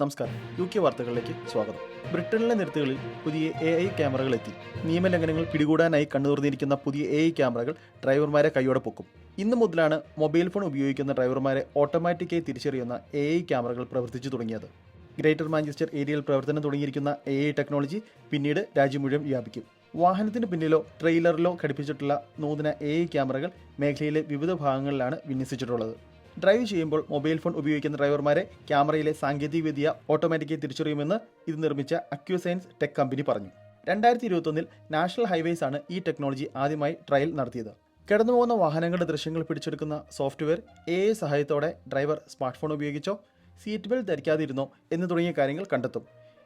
നമസ്കാരം. U K വാർത്തകളിലേക്ക് സ്വാഗതം. ബ്രിട്ടനിലെ നിരത്തുകളിൽ പുതിയ എ ഐ ക്യാമറകൾ എത്തി. നിയമലംഘനങ്ങൾ പിടികൂടാനായി കണ്ണുതുറന്നിരിക്കുന്ന പുതിയ എ ഐ ക്യാമറകൾ ഡ്രൈവർമാരെ കൈയോടെ പൊക്കും. ഇന്ന് മുതലാണ് മൊബൈൽ ഫോൺ ഉപയോഗിക്കുന്ന ഡ്രൈവർമാരെ ഓട്ടോമാറ്റിക്കായി തിരിച്ചറിയുന്ന എ ഐ ക്യാമറകൾ പ്രവർത്തിച്ചു തുടങ്ങിയത്. ഗ്രേറ്റർ മാഞ്ചസ്റ്റർ ഏരിയയിൽ പ്രവർത്തനം തുടങ്ങിയിരിക്കുന്ന എ ഐ ടെക്നോളജി പിന്നീട് രാജ്യം മുഴുവൻ വ്യാപിക്കും. വാഹനത്തിന് പിന്നിലോ ട്രെയിലറിലോ ഘടിപ്പിച്ചിട്ടുള്ള നൂതന എ ഐ ക്യാമറകൾ മേഖലയിലെ വിവിധ ഭാഗങ്ങളിലാണ് വിന്യസിച്ചിട്ടുള്ളത്. ഡ്രൈവ് ചെയ്യുമ്പോൾ മൊബൈൽ ഫോൺ ഉപയോഗിക്കുന്ന ഡ്രൈവർമാരെ ക്യാമറയിലെ സാങ്കേതികവിദ്യ ഓട്ടോമാറ്റിക്കായി തിരിച്ചറിയുമെന്ന് ഇത് നിർമ്മിച്ച അക്യൂസൈൻസ് ടെക് കമ്പനി പറഞ്ഞു. രണ്ടായിരത്തി ഇരുപത്തൊന്നിൽ നാഷണൽ ഹൈവേസ് ആണ് ഈ ടെക്നോളജി ആദ്യമായി ട്രയൽ നടത്തിയത്. കടന്നുപോകുന്ന വാഹനങ്ങളുടെ ദൃശ്യങ്ങൾ പിടിച്ചെടുക്കുന്ന സോഫ്റ്റ്വെയർ എ സഹായത്തോടെ ഡ്രൈവർ സ്മാർട്ട് ഫോൺ ഉപയോഗിച്ചോ സീറ്റ് ബെൽറ്റ് ധരിക്കാതിരുന്നോ എന്ന് തുടങ്ങിയ കാര്യങ്ങൾ കണ്ടെത്തും.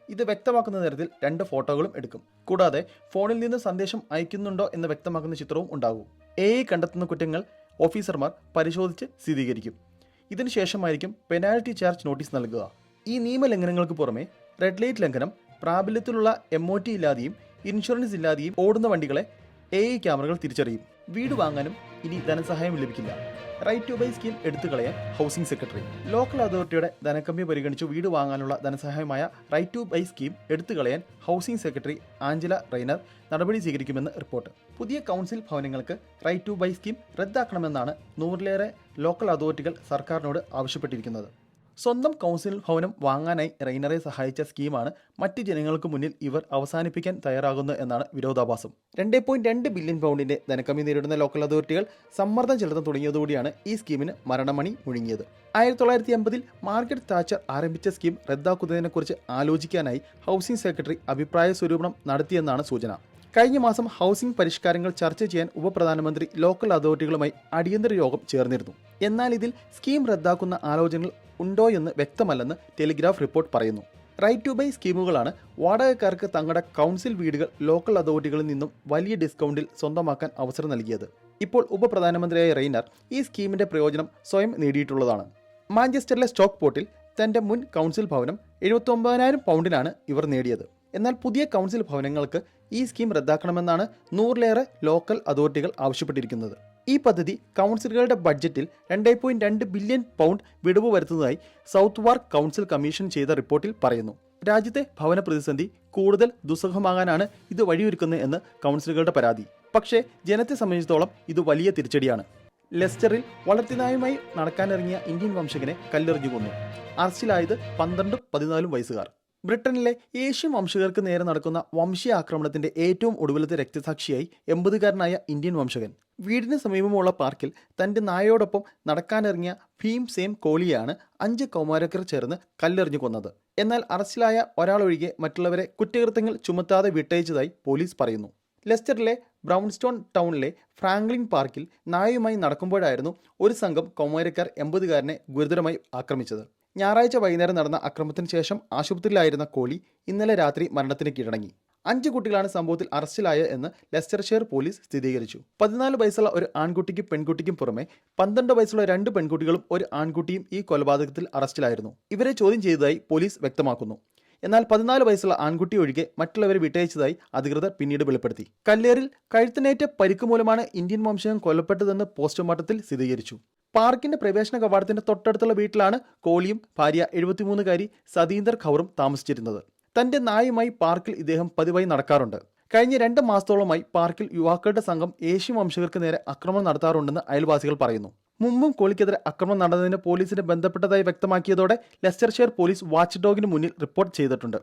ഇത് വ്യക്തമാക്കുന്ന തരത്തിൽ രണ്ട് ഫോട്ടോകളും എടുക്കും. കൂടാതെ ഫോണിൽ നിന്ന് സന്ദേശം അയക്കുന്നുണ്ടോ എന്ന് വ്യക്തമാക്കുന്ന ചിത്രവും ഉണ്ടാകും. എ കണ്ടെത്തുന്ന കുറ്റങ്ങൾ ഓഫീസർമാർ പരിശോധിച്ച് സ്ഥിരീകരിക്കും. ഇതിനുശേഷമായിരിക്കും പെനാൽറ്റി ചാർജ് നോട്ടീസ് നൽകുക. ഈ നിയമലംഘനങ്ങൾക്ക് പുറമെ റെഡ് ലൈറ്റ് ലംഘനം പ്രാബല്യത്തിലുള്ള എം ഒ ടി ഇല്ലാതെയും ഇൻഷുറൻസ് ഇല്ലാതെയും ഓടുന്ന വണ്ടികളെ എ ഐ ക്യാമറകൾ തിരിച്ചറിയും. വീട് വാങ്ങാനും ഇനി ധനസഹായം ലഭിക്കില്ല. റൈറ്റ് ടു ബൈ സ്കീം എടുത്തു കളയാൻ ഹൗസിംഗ് സെക്രട്ടറി ലോക്കൽ അതോറിറ്റിയുടെ ധനക്കമ്മി പരിഗണിച്ച് വീട് വാങ്ങാനുള്ള ധനസഹായമായ റൈറ്റ് ടു ബൈ സ്കീം എടുത്തു കളയാൻ ഹൗസിംഗ് സെക്രട്ടറി ആഞ്ചല റൈനർ നടപടി സ്വീകരിക്കുമെന്ന് റിപ്പോർട്ട്. പുതിയ കൗൺസിൽ ഭവനങ്ങൾക്ക് റൈറ്റ് ടു ബൈ സ്കീം റദ്ദാക്കണമെന്നാണ് നൂറിലേറെ ലോക്കൽ അതോറിറ്റികൾ സർക്കാരിനോട് ആവശ്യപ്പെട്ടിരിക്കുന്നത്. സ്വന്തം കൗൺസിൽ ഭവനം വാങ്ങാനായി റെയ്നറെ സഹായിച്ച സ്കീമാണ് മറ്റ് ജനങ്ങൾക്ക് മുന്നിൽ ഇവർ അവസാനിപ്പിക്കാൻ തയ്യാറാകുന്നു എന്നാണ് വിരോധാഭാസം. രണ്ടേ പോയിന്റ് രണ്ട് ബില്യൺ പൗണ്ടിന്റെ ധനക്കമ്മി നേരിടുന്ന ലോക്കൽ അതോറിറ്റികൾ സമ്മർദ്ദം ചെലുത്താൻ തുടങ്ങിയതോടെയാണ് ഈ സ്കീമിന് മരണമണി മുഴുങ്ങിയത്. ആയിരത്തി തൊള്ളായിരത്തി അമ്പതിൽ മാർഗരറ്റ് താച്ചർ ആരംഭിച്ച സ്കീം റദ്ദാക്കുന്നതിനെക്കുറിച്ച് ആലോചിക്കാനായി ഹൗസിംഗ് സെക്രട്ടറി അഭിപ്രായ സ്വരൂപണം നടത്തിയെന്നാണ് സൂചന. കഴിഞ്ഞ മാസം ഹൗസിംഗ് പരിഷ്കാരങ്ങൾ ചർച്ച ചെയ്യാൻ ഉപപ്രധാനമന്ത്രി ലോക്കൽ അതോറിറ്റികളുമായി അടിയന്തര യോഗം ചേർന്നിരുന്നു. എന്നാൽ ഇതിൽ സ്കീം റദ്ദാക്കുന്ന ആലോചനകൾ ഉണ്ടോയെന്ന് വ്യക്തമല്ലെന്ന് ടെലിഗ്രാഫ് റിപ്പോർട്ട് പറയുന്നു. റൈറ്റ് ടു ബൈ സ്കീമുകളാണ് വാടകക്കാർക്ക് തങ്ങളുടെ കൗൺസിൽ വീടുകൾ ലോക്കൽ അതോറിറ്റികളിൽ നിന്നും വലിയ ഡിസ്കൗണ്ടിൽ സ്വന്തമാക്കാൻ അവസരം നൽകിയത്. ഇപ്പോൾ ഉപപ്രധാനമന്ത്രിയായ റെയ്നർ ഈ സ്കീമിന്റെ പ്രയോജനം സ്വയം നേടിയിട്ടുള്ളതാണ്. മാഞ്ചസ്റ്ററിലെ സ്റ്റോക്ക് പോർട്ടിൽ തന്റെ മുൻ കൗൺസിൽ ഭവനം എഴുപത്തൊമ്പതിനായിരം പൗണ്ടിനാണ് ഇവർ നേടിയത്. എന്നാൽ പുതിയ കൗൺസിൽ ഭവനങ്ങൾക്ക് ഈ സ്കീം റദ്ദാക്കണമെന്നാണ് നൂറിലേറെ ലോക്കൽ അതോറിറ്റികൾ ആവശ്യപ്പെട്ടിരിക്കുന്നത്. ഈ പദ്ധതി കൗൺസിലുകളുടെ ബഡ്ജറ്റിൽ രണ്ടേ പോയിന്റ് രണ്ട് ബില്യൺ പൗണ്ട് വിടവ് വരുത്തുന്നതായി സൗത്ത് വാർക്ക് കൗൺസിൽ കമ്മീഷൻ ചെയ്ത റിപ്പോർട്ടിൽ പറയുന്നു. രാജ്യത്തെ ഭവന പ്രതിസന്ധി കൂടുതൽ ദുസ്സഹമാകാനാണ് ഇത് വഴിയൊരുക്കുന്നത് എന്ന് കൗൺസിലുകളുടെ പരാതി. പക്ഷേ ജനത്തെ സംബന്ധിച്ചിടത്തോളം ഇത് വലിയ തിരിച്ചടിയാണ്. ലെസ്റ്ററിൽ വളർത്തിനായുമായി നടക്കാനിറങ്ങിയ ഇന്ത്യൻ വംശകനെ കല്ലെറിഞ്ഞു കൊന്നു. അറസ്റ്റിലായത് പന്ത്രണ്ടും പതിനാലും വയസ്സുകാർ. ബ്രിട്ടനിലെ ഏഷ്യൻ വംശകർക്ക് നേരെ നടക്കുന്ന വംശീയ ആക്രമണത്തിന്റെ ഏറ്റവും ഒടുവിലത്തെ രക്തസാക്ഷിയായി എൺപതുകാരനായ ഇന്ത്യൻ വംശകൻ വീടിന് സമീപമുള്ള പാർക്കിൽ തന്റെ നായയോടൊപ്പം നടക്കാനിറങ്ങിയ ഭീം സേം കോലിയാണ് അഞ്ച് കൗമാരക്കർ ചേർന്ന് കല്ലെറിഞ്ഞു കൊന്നത്. എന്നാൽ അറസ്റ്റിലായ ഒരാളൊഴികെ മറ്റുള്ളവരെ കുറ്റകൃത്യങ്ങൾ ചുമത്താതെ വിട്ടയച്ചതായി പോലീസ് പറയുന്നു. ലെസ്റ്ററിലെ ബ്രൗൺസ്റ്റോൺ ടൗണിലെ ഫ്രാങ്ക്ലിൻ പാർക്കിൽ നായയുമായി നടക്കുമ്പോഴായിരുന്നു ഒരു സംഘം കൗമാരക്കാർ എൺപതുകാരനെ ഗുരുതരമായി ആക്രമിച്ചത്. ഞായറാഴ്ച വൈകുന്നേരം നടന്ന അക്രമത്തിന് ശേഷം ആശുപത്രിയിലായിരുന്ന കോഹ്ലി ഇന്നലെ രാത്രി മരണത്തിന് കീഴടങ്ങി. അഞ്ച് കുട്ടികളാണ് സംഭവത്തിൽ അറസ്റ്റിലായത് എന്ന് ലെസ്റ്റർഷെയർ പോലീസ് സ്ഥിരീകരിച്ചു. പതിനാല് വയസ്സുള്ള ഒരു ആൺകുട്ടിക്കും പെൺകുട്ടിക്കും പുറമെ പന്ത്രണ്ട് വയസ്സുള്ള രണ്ട് പെൺകുട്ടികളും ഒരു ആൺകുട്ടിയും ഈ കൊലപാതകത്തിൽ അറസ്റ്റിലായിരുന്നു. ഇവരെ ചോദ്യം ചെയ്തതായി പോലീസ് വ്യക്തമാക്കുന്നു. എന്നാൽ പതിനാല് വയസ്സുള്ള ആൺകുട്ടി ഒഴികെ മറ്റുള്ളവരെ വിട്ടയച്ചതായി അധികൃതർ പിന്നീട് വെളിപ്പെടുത്തി. കല്ലേറിൽ കഴുത്തിനേറ്റ പരിക്ക് മൂലമാണ് ഇന്ത്യൻ വംശജൻ കൊല്ലപ്പെട്ടതെന്ന് പോസ്റ്റ്മോർട്ടത്തിൽ സ്ഥിരീകരിച്ചു. പാർക്കിന്റെ പ്രവേശന കവാടത്തിന്റെ തൊട്ടടുത്തുള്ള വീട്ടിലാണ് കോഹ്ലിയും ഭാര്യ എഴുപത്തിമൂന്നുകാരി സതീന്ദർ ഖൗറും താമസിച്ചിരുന്നത്. തന്റെ നായുമായി പാർക്കിൽ ഇദ്ദേഹം പതിവായി നടക്കാറുണ്ട്. കഴിഞ്ഞ രണ്ട് മാസത്തോളമായി പാർക്കിൽ യുവാക്കളുടെ സംഘം ഏഷ്യൻ വംശകർക്ക് നേരെ ആക്രമണം നടത്താറുണ്ടെന്ന് അയൽവാസികൾ പറയുന്നു. മുമ്പും കോളിക്കെതിരെ ആക്രമണം നടന്നതിന് പോലീസിനെ ബന്ധപ്പെട്ടതായി വ്യക്തമാക്കിയതോടെ ലെസ്റ്റർഷെയർ പോലീസ് വാച്ച് ഡോഗിന് മുന്നിൽ റിപ്പോർട്ട് ചെയ്തിട്ടുണ്ട്.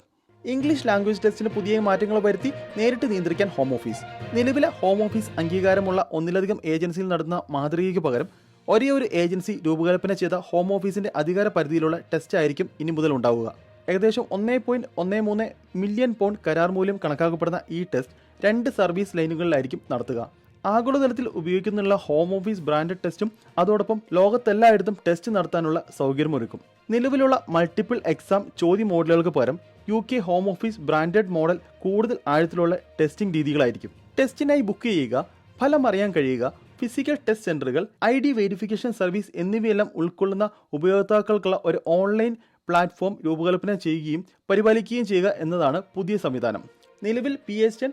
ഇംഗ്ലീഷ് ലാംഗ്വേജ് ടെസ്റ്റിന് പുതിയ മാറ്റങ്ങൾ വരുത്തി നേരിട്ട് നിയന്ത്രിക്കാൻ ഹോം ഓഫീസ്. നിലവിലെ ഹോം ഓഫീസ് അംഗീകാരമുള്ള ഒന്നിലധികം ഏജൻസിയിൽ നടന്ന മാതൃകയ്ക്ക് പകരം ഒരേ ഒരു ഏജൻസി രൂപകൽപ്പന ചെയ്ത ഹോം ഓഫീസിന്റെ അധികാര പരിധിയിലുള്ള ടെസ്റ്റ് ആയിരിക്കും ഇനി മുതൽ ഉണ്ടാവുക. ഏകദേശം ഒന്നേ പോയിന്റ് ഒന്നേ മൂന്ന് മില്യൺ പൗണ്ട് കരാർ മൂല്യം കണക്കാക്കപ്പെടുന്ന ഈ ടെസ്റ്റ് രണ്ട് സർവീസ് ലൈനുകളിലായിരിക്കും നടത്തുക. ആഗോളതലത്തിൽ ഉപയോഗിക്കുന്നുള്ള ഹോം ഓഫീസ് ബ്രാൻഡഡ് ടെസ്റ്റും അതോടൊപ്പം ലോകത്തെല്ലായിടത്തും ടെസ്റ്റ് നടത്താനുള്ള സൗകര്യമൊരുക്കും. നിലവിലുള്ള മൾട്ടിപ്പിൾ എക്സാം ചോദ്യ മോഡലുകൾക്ക് പകരം U K home office branded model കൂടുതൽ ആഴത്തിലുള്ള ടെസ്റ്റിംഗ് രീതികളായിരിക്കും. ടെസ്റ്റിനായി ബുക്ക് ചെയ്യുക ഫലം അറിയാൻ കഴിയുക ഫിസിക്കൽ ടെസ്റ്റ് സെന്ററുകൾ ഐ ഡി വെരിഫിക്കേഷൻ സർവീസ് എന്നിവയെല്ലാം ഉൾക്കൊള്ളുന്ന ഉപയോക്താക്കൾക്കുള്ള ഒരു ഓൺലൈൻ പ്ലാറ്റ്ഫോം രൂപകൽപ്പന ചെയ്യുകയും പരിപാലിക്കുകയും ചെയ്യുക എന്നതാണ് പുതിയ സംവിധാനം. നിലവിൽ P S N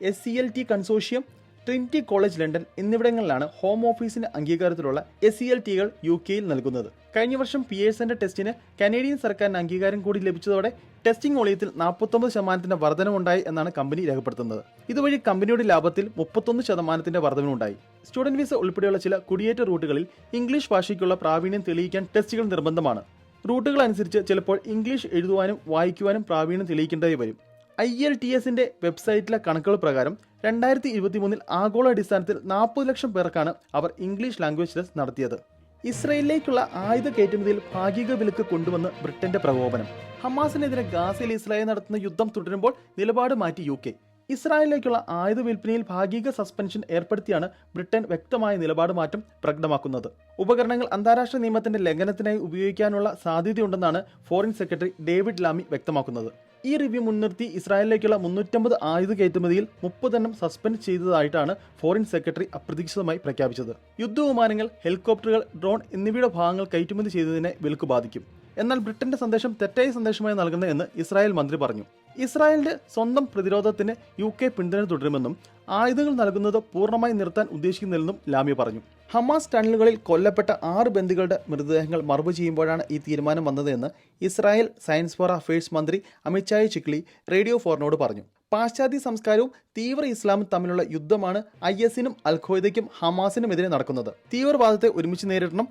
S C L T consortium Trinity college London എന്നിവിടങ്ങളിലാണ് ഹോം ഓഫീസിന് അംഗീകാരത്തിലുള്ള എസ് സി എൽ ടികൾ യു കെയിൽ നൽകുന്നത്. കഴിഞ്ഞ വർഷം പിയേഴ്സന്റെ ടെസ്റ്റിന് കനേഡിയൻ സർക്കാരിന് അംഗീകാരം കൂടി ലഭിച്ചതോടെ ടെസ്റ്റിംഗ് വോളിയത്തിൽ നാൽപ്പത്തൊമ്പത് ശതമാനത്തിന്റെ വർധനമുണ്ടായി എന്നാണ് കമ്പനി രേഖപ്പെടുത്തുന്നത്. ഇതുവഴി കമ്പനിയുടെ ലാഭത്തിൽ മുപ്പത്തൊന്ന് ശതമാനത്തിന്റെ വർധനവുണ്ടായി. സ്റ്റുഡന്റ് വിസ ഉൾപ്പെടെയുള്ള ചില കുടിയേറ്റ റൂട്ടുകളിൽ ഇംഗ്ലീഷ് ഭാഷയ്ക്കുള്ള പ്രാവീണ്യം തെളിയിക്കാൻ ടെസ്റ്റുകൾ നിർബന്ധമാണ്. റൂട്ടുകൾ അനുസരിച്ച് ചിലപ്പോൾ ഇംഗ്ലീഷ് എഴുതുവാനും വായിക്കുവാനും പ്രാവീണ്യം തെളിയിക്കേണ്ടതായി വരും. ഐ എൽ ടി എസിന്റെ വെബ്സൈറ്റിലെ കണക്കുകൾ പ്രകാരം രണ്ടായിരത്തി ഇരുപത്തി മൂന്നിൽ ആഗോള അടിസ്ഥാനത്തിൽ നാൽപ്പത് ലക്ഷം പേർക്കാണ് അവർ ഇംഗ്ലീഷ് ലാംഗ്വേജ് ടെസ്റ്റ് നടത്തിയത്. ഇസ്രയേലിലേക്കുള്ള ആയുധ കയറ്റുമതിയിൽ ഭാഗിക വിലക്ക് കൊണ്ടുവന്ന് ബ്രിട്ടന്റെ പ്രകോപനം. ഹമാസിനെതിരെ ഗാസയിൽ ഇസ്രായേൽ നടത്തുന്ന യുദ്ധം തുടരുമ്പോൾ നിലപാട് മാറ്റി യു കെ. ഇസ്രായേലിലേക്കുള്ള ആയുധ വിൽപ്പനയിൽ ഭാഗിക സസ്പെൻഷൻ ഏർപ്പെടുത്തിയാണ് ബ്രിട്ടൻ വ്യക്തമായ നിലപാട് മാറ്റം പ്രകടമാക്കുന്നത്. ഉപകരണങ്ങൾ അന്താരാഷ്ട്ര നിയമത്തിന്റെ ലംഘനത്തിനായി ഉപയോഗിക്കാനുള്ള സാധ്യതയുണ്ടെന്നാണ് ഫോറിൻ സെക്രട്ടറി ഡേവിഡ് ലാമി വ്യക്തമാക്കുന്നത്. ഈ റിവ്യൂ മുൻനിർത്തി ഇസ്രായേലിലേക്കുള്ള മുന്നൂറ്റമ്പത് ആയുധ കയറ്റുമതിയിൽ മുപ്പതെണ്ണം സസ്പെൻഡ് ചെയ്തതായിട്ടാണ് ഫോറിൻ സെക്രട്ടറി അപ്രതീക്ഷിതമായി പ്രഖ്യാപിച്ചത്. യുദ്ധവിമാനങ്ങൾ ഹെലികോപ്റ്ററുകൾ ഡ്രോൺ എന്നിവയുടെ ഭാഗങ്ങൾ കയറ്റുമതി ചെയ്തതിനെ വിലക്ക് ബാധിക്കും. എന്നാൽ ബ്രിട്ടന്റെ സന്ദേശം തെറ്റായ സന്ദേശമായി നൽകുന്നതെന്ന് ഇസ്രായേൽ മന്ത്രി പറഞ്ഞു. ഇസ്രായേലിന്റെ സ്വന്തം പ്രതിരോധത്തിന് യു കെ പിന്തുണ തുടരുമെന്നും ആയുധങ്ങൾ നൽകുന്നത് പൂർണമായി നിർത്താൻ ഉദ്ദേശിക്കുന്നില്ലെന്നും ലാമി പറഞ്ഞു. ഹമാസ് ടണലുകളിൽ കൊല്ലപ്പെട്ട ആറ് ബന്ദികളുടെ മൃതദേഹങ്ങൾ മറവ് ചെയ്യുമ്പോഴാണ് ഈ തീരുമാനം വന്നതെന്ന് ഇസ്രായേൽ സയൻസ് ഫോർ അഫയേഴ്സ് മന്ത്രി അമിത്ഷായ് ചിക്ലി റേഡിയോ ഫോറിനോട് പറഞ്ഞു. പാശ്ചാത്യ സംസ്കാരവും തീവ്ര ഇസ്ലാമും തമ്മിലുള്ള യുദ്ധമാണ് ഐ എസിനും ഹമാസിനും ഹമാസിനുമെതിരെ നടക്കുന്നത്. തീവ്രവാദത്തെ ഒരുമിച്ച് നേരിടണം.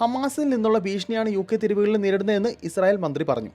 ഹമാസിൽ നിന്നുള്ള ഭീഷണിയാണ് യു കെ തെരുവുകളിൽ നേരിടുന്നതെന്ന് ഇസ്രായേൽ മന്ത്രി പറഞ്ഞു.